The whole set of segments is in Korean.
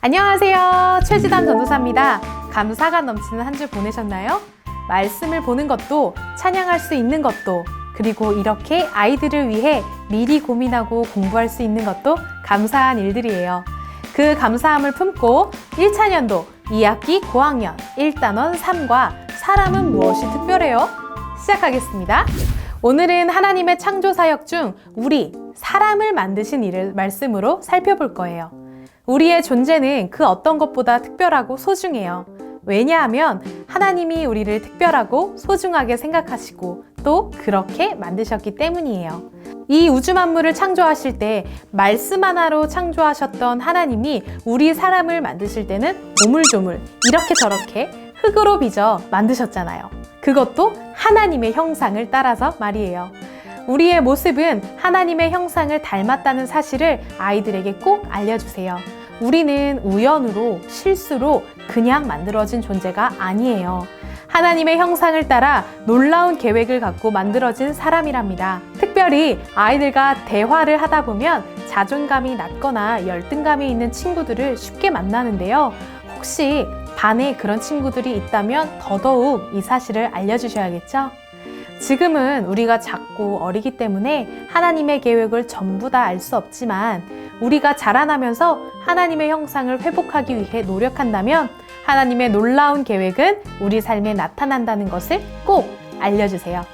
안녕하세요. 최지담 전도사입니다. 감사가 넘치는 한 주 보내셨나요? 말씀을 보는 것도 찬양할 수 있는 것도 그리고 이렇게 아이들을 위해 미리 고민하고 공부할 수 있는 것도 감사한 일들이에요. 그 감사함을 품고 1차년도 2학기 고학년 1단원 3과 사람은 무엇이 특별해요? 시작하겠습니다. 오늘은 하나님의 창조 사역 중 우리 사람을 만드신 일을 말씀으로 살펴볼 거예요. 우리의 존재는 그 어떤 것보다 특별하고 소중해요. 왜냐하면 하나님이 우리를 특별하고 소중하게 생각하시고 또 그렇게 만드셨기 때문이에요. 이 우주 만물을 창조하실 때 말씀 하나로 창조하셨던 하나님이 우리 사람을 만드실 때는 오물조물 이렇게 저렇게 흙으로 빚어 만드셨잖아요. 그것도 하나님의 형상을 따라서 말이에요. 우리의 모습은 하나님의 형상을 닮았다는 사실을 아이들에게 꼭 알려주세요. 우리는 우연으로 실수로 그냥 만들어진 존재가 아니에요. 하나님의 형상을 따라 놀라운 계획을 갖고 만들어진 사람이랍니다. 특별히 아이들과 대화를 하다 보면 자존감이 낮거나 열등감이 있는 친구들을 쉽게 만나는데요. 혹시 반에 그런 친구들이 있다면 더더욱 이 사실을 알려주셔야겠죠? 지금은 우리가 작고 어리기 때문에 하나님의 계획을 전부 다 알 수 없지만 우리가 자라나면서 하나님의 형상을 회복하기 위해 노력한다면 하나님의 놀라운 계획은 우리 삶에 나타난다는 것을 꼭 알려주세요.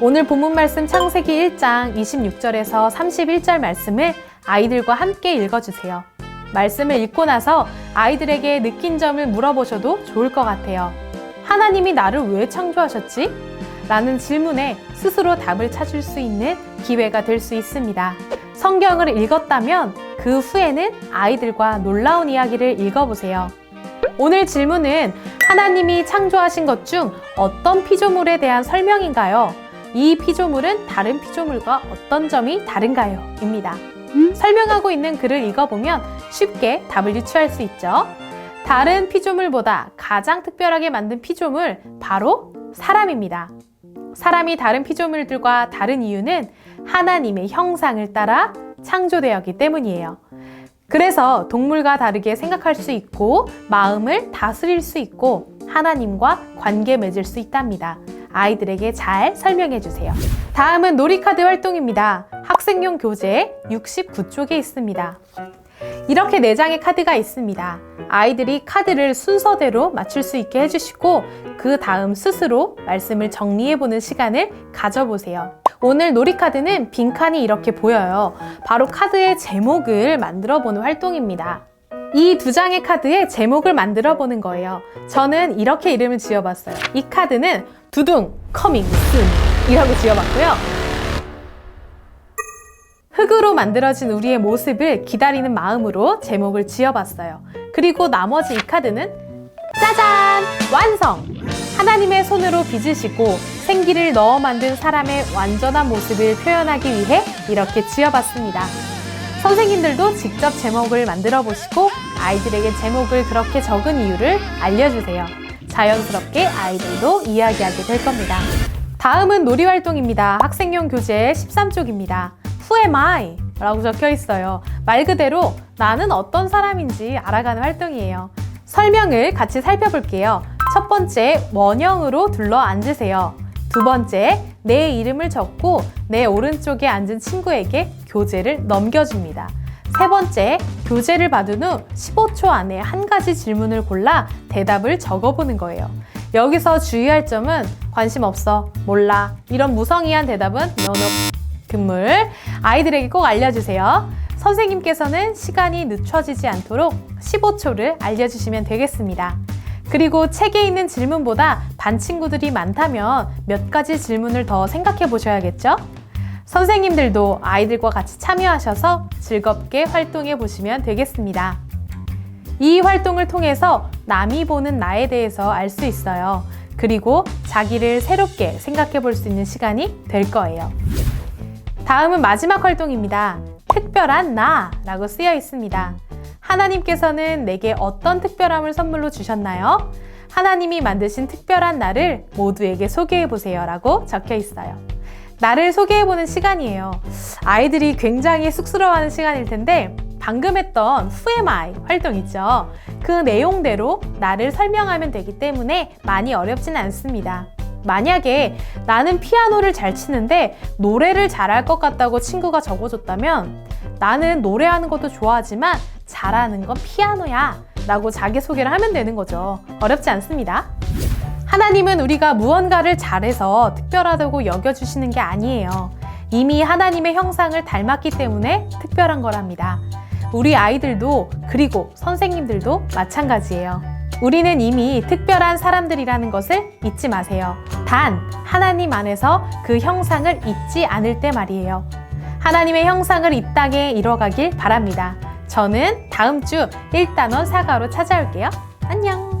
오늘 본문 말씀 창세기 1장 26절에서 31절 말씀을 아이들과 함께 읽어주세요. 말씀을 읽고 나서 아이들에게 느낀 점을 물어보셔도 좋을 것 같아요. 하나님이 나를 왜 창조하셨지? 라는 질문에 스스로 답을 찾을 수 있는 기회가 될 수 있습니다. 성경을 읽었다면 그 후에는 아이들과 놀라운 이야기를 읽어보세요. 오늘 질문은 하나님이 창조하신 것 중 어떤 피조물에 대한 설명인가요? 이 피조물은 다른 피조물과 어떤 점이 다른가요? 입니다. 설명하고 있는 글을 읽어보면 쉽게 답을 유추할 수 있죠. 다른 피조물보다 가장 특별하게 만든 피조물, 바로 사람입니다. 사람이 다른 피조물들과 다른 이유는 하나님의 형상을 따라 창조되었기 때문이에요. 그래서 동물과 다르게 생각할 수 있고 마음을 다스릴 수 있고 하나님과 관계 맺을 수 있답니다. 아이들에게 잘 설명해 주세요. 다음은 놀이카드 활동입니다. 학생용 교재 69쪽에 있습니다. 이렇게 4장의 카드가 있습니다. 아이들이 카드를 순서대로 맞출 수 있게 해주시고 그 다음 스스로 말씀을 정리해보는 시간을 가져보세요. 오늘 놀이카드는 빈칸이 이렇게 보여요. 바로 카드의 제목을 만들어보는 활동입니다. 이두 장의 카드에 제목을 만들어 보는 거예요. 저는 이렇게 이름을 지어봤어요. 이 카드는 두둥 커밍 순이라고 지어봤고요. 흙으로 만들어진 우리의 모습을 기다리는 마음으로 제목을 지어봤어요. 그리고 나머지 이 카드는 짜잔! 완성! 하나님의 손으로 빚으시고 생기를 넣어 만든 사람의 완전한 모습을 표현하기 위해 이렇게 지어봤습니다. 선생님들도 직접 제목을 만들어 보시고 아이들에게 제목을 그렇게 적은 이유를 알려주세요. 자연스럽게 아이들도 이야기하게 될 겁니다. 다음은 놀이 활동입니다. 학생용 교재 13쪽입니다. Who am I? 라고 적혀 있어요. 말 그대로 나는 어떤 사람인지 알아가는 활동이에요. 설명을 같이 살펴볼게요. 첫 번째, 원형으로 둘러 앉으세요. 두 번째, 내 이름을 적고 내 오른쪽에 앉은 친구에게 교재를 넘겨줍니다. 세 번째, 교재를 받은 후 15초 안에 한 가지 질문을 골라 대답을 적어보는 거예요. 여기서 주의할 점은 관심 없어, 몰라, 이런 무성의한 대답은 면허 금물 아이들에게 꼭 알려주세요. 선생님께서는 시간이 늦춰지지 않도록 15초를 알려주시면 되겠습니다. 그리고 책에 있는 질문보다 반 친구들이 많다면 몇 가지 질문을 더 생각해 보셔야겠죠? 선생님들도 아이들과 같이 참여하셔서 즐겁게 활동해 보시면 되겠습니다. 이 활동을 통해서 남이 보는 나에 대해서 알 수 있어요. 그리고 자기를 새롭게 생각해 볼 수 있는 시간이 될 거예요. 다음은 마지막 활동입니다. 특별한 나 라고 쓰여 있습니다. 하나님께서는 내게 어떤 특별함을 선물로 주셨나요? 하나님이 만드신 특별한 나를 모두에게 소개해 보세요 라고 적혀 있어요. 나를 소개해 보는 시간이에요. 아이들이 굉장히 쑥스러워하는 시간일 텐데 방금 했던 Who am I 활동 있죠. 그 내용대로 나를 설명하면 되기 때문에 많이 어렵진 않습니다. 만약에 나는 피아노를 잘 치는데 노래를 잘할 것 같다고 친구가 적어줬다면 나는 노래하는 것도 좋아하지만 잘하는 건 피아노야 라고 자기소개를 하면 되는 거죠. 어렵지 않습니다. 하나님은 우리가 무언가를 잘해서 특별하다고 여겨주시는 게 아니에요. 이미 하나님의 형상을 닮았기 때문에 특별한 거랍니다. 우리 아이들도 그리고 선생님들도 마찬가지예요. 우리는 이미 특별한 사람들이라는 것을 잊지 마세요. 단, 하나님 안에서 그 형상을 잊지 않을 때 말이에요. 하나님의 형상을 이 땅에 이뤄가길 바랍니다. 저는 다음 주 1단원 사과로 찾아올게요. 안녕!